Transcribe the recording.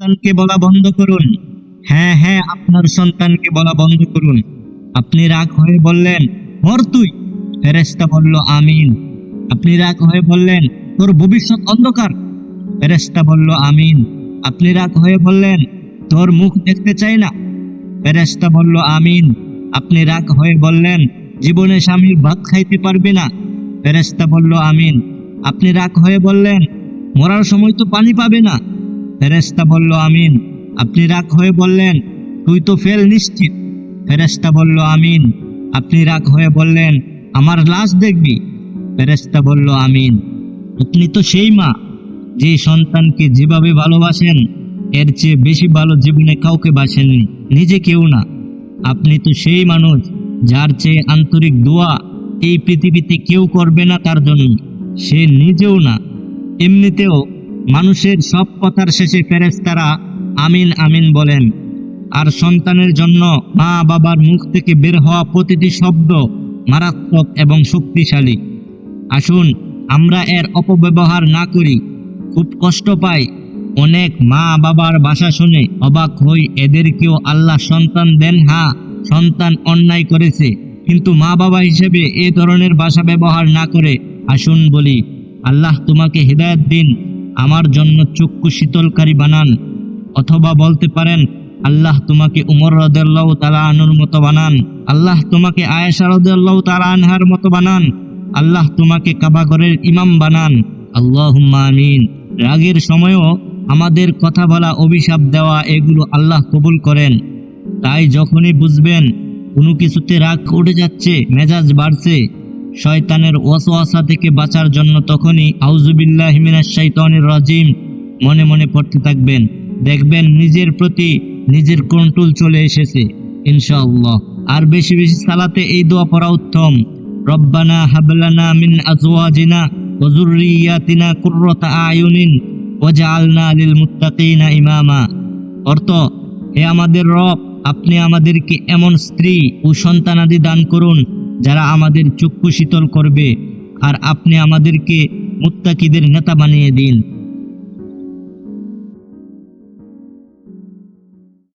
সন্তানকে বলা বন্ধ করুন। হ্যাঁ হ্যাঁ আপনার সন্তানকে বলা বন্ধ করুন। আপনি রাগ হয়ে বললেন, মর তুই। ফেরেস্তা বলল, আমিন। আপনি রাগ হয়ে বললেন, তোর ভবিষ্যৎ অন্ধকার। ফেরেস্তা বলল, আমিন। আপনি রাগ হয়ে বললেন, তোর মুখ দেখতে চাই না। ফেরেস্তা বলল, আমিন। আপনি রাগ হয়ে বললেন, জীবনে স্বামীর ভাত খাইতে পারবে না। ফেরেস্তা বলল, আমিন। আপনি রাগ হয়ে বললেন, মরার সময় তো পানি পাবে না। ফেরেস্তা বলল, আমিন। আপনি রাগ হয়ে বললেন, তুই তো ফেল নিশ্চিত। ফেরেস্তা বলল, আমিন। আপনি রাগ হয়ে বললেন, আমার লাশ দেখবি? ফেরেস্তা বলল, আমিন। আপনি তো সেই মা, যে সন্তানকে যেভাবে ভালোবাসেন, এর চেয়ে বেশি ভালো জীবনে কাউকে বাসেননি, নিজে কেউ না। আপনি তো সেই মানুষ, যার চেয়ে আন্তরিক দোয়া এই পৃথিবীতে কেউ করবে না তার জন্য, সে নিজেও না, এমনিতেও মানুষের সব কথার শেষে ফেরেশতারা আমিন আমিন বলেন। আর সন্তানের জন্য মা বাবার মুখ থেকে বের হওয়া প্রতিটি শব্দ মারাত্মক এবং শক্তিশালী। আসুন, আমরা এর অপব্যবহার না করি। খুব কষ্ট পাই। অনেক মা বাবার ভাষা শুনে অবাক হই, এদেরকেও আল্লাহ সন্তান দেন হ্যাঁ সন্তান অন্যায় করেছে। কিন্তু মা বাবা হিসেবে এ ধরনের ভাষা ব্যবহার না করে, আসুন বলি, আল্লাহ তোমাকে হৃদায়ত দিন। আমার জন্য চক্ষু শীতলকারী বানান, অথবা বলতে পারেন, আল্লাহ তোমাকে উমর রদাল্লাহ তালা আনুর মতো বানান, আল্লাহ তোমাকে আয়েশা রদাল্লাহ তালা আনহার মতো বানান, আল্লাহ তোমাকে কাবাগরের ইমাম বানান। আল্লাহ আমিন। রাগের সময়ও আমাদের কথা বলা অভিশাপ দেওয়া এগুলো আল্লাহ কবুল করেন। তাই যখনই বুঝবেন, কোনো কিছুতে রাগ উঠে যাচ্ছে, মেজাজ বাড়ছে শয়তানের ওয়াসওয়াসা থেকে বাঁচার জন্য তখনই আউজুবিল্লাহ হিমিনাশ শাইতানির রাজিম মনে মনে পড়তে থাকবেন। দেখবেন নিজের প্রতি নিজের কন্ট্রোল চলে এসেছে, ইনশাআল্লাহ। আর বেশি বেশি সালাতে এই দোয়া পড়া উত্তম। রব্বানা হাবলানা মিন আজওয়াজিনা ওয়া যুররিয়াতিনা কুররাতা আয়ুনিন ওয়াজআলনা লিল মুত্তাকিনা ইমামা। অর্থ, হে আমাদের রব, আপনি আমাদেরকে এমন স্ত্রী ও সন্তানাদি দান করুন যারা আমাদের চক্ষু শীতল করবে আর আপনি আমাদেরকে মুত্তাকিদের নেতা বানিয়ে দিন।